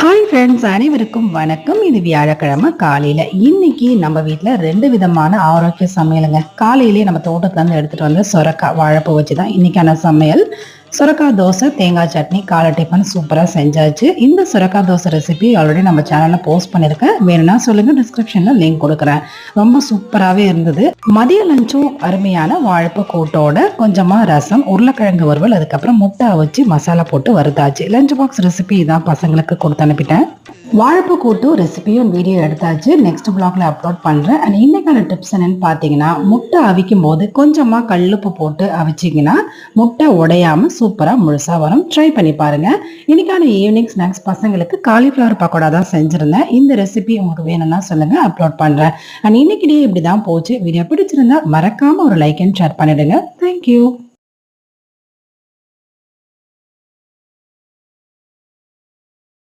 Hi friends அனைவருக்கும் வணக்கம். இது வியாழக்கிழமை காலையில். இன்னைக்கு நம்ம வீட்டில் ரெண்டு விதமான ஆரோக்கிய சமையலுங்க. காலையிலேயே நம்ம தோட்டத்துலேருந்து எடுத்துகிட்டு வந்து சொரக்காய் வாழைப்பூ வச்சு தான் இன்னைக்கான சமையல். சுரக்காய் தோசை தேங்காய் சட்னி காலை டிஃபன் சூப்பராக செஞ்சாச்சு. இந்த சுரக்காய் தோசை ரெசிபி ஆல்ரெடி நம்ம சேனலில் போஸ்ட் பண்ணியிருக்கேன் வேணும்னா சொல்லுங்கள் டிஸ்கிரிப்ஷனில் லிங்க் கொடுக்குறேன். ரொம்ப சூப்பராகவே இருந்தது. மதிய லஞ்சும் அருமையான வாழைப்பு கூட்டோட கொஞ்சமாக ரசம் உருளைக்கிழங்கு வறுவல் அதுக்கப்புறம் முட்டை வச்சு மசாலா போட்டு வருதாச்சு லஞ்ச் பாக்ஸ் ரெசிபி தான் பசங்களுக்கு கொடுத்து அனுப்பிட்டேன். வாழைப்பு கூட்டு ரெசிபியும் வீடியோ எடுத்தாச்சு. நெக்ஸ்ட் பிளாக்ல அப்லோட் பண்ணுறேன் அண்ட் இன்னைக்கான டிப்ஸ் என்னன்னு பார்த்தீங்கன்னா முட்டை அவிக்கும் போது கொஞ்சமாக கல்லுப்பு போட்டு அவிச்சிங்கன்னா முட்டை உடையாம சூப்பராக முழுசாக வரும். ட்ரை பண்ணி பாருங்க. இன்னைக்கான ஈவினிங் ஸ்நாக்ஸ் பசங்களுக்கு காலிஃப்ளவர் பக்கோடா தான் செஞ்சுருந்தேன். இந்த ரெசிபி உங்களுக்கு வேணும்னா சொல்லுங்க அப்லோட் பண்ணுறேன் அண்ட் இன்னைக்கு டே இப்படி தான் போச்சு. வீடியோ பிடிச்சிருந்தா மறக்காம ஒரு லைக் அண்ட் ஷேர் பண்ணிடுங்க. Thank you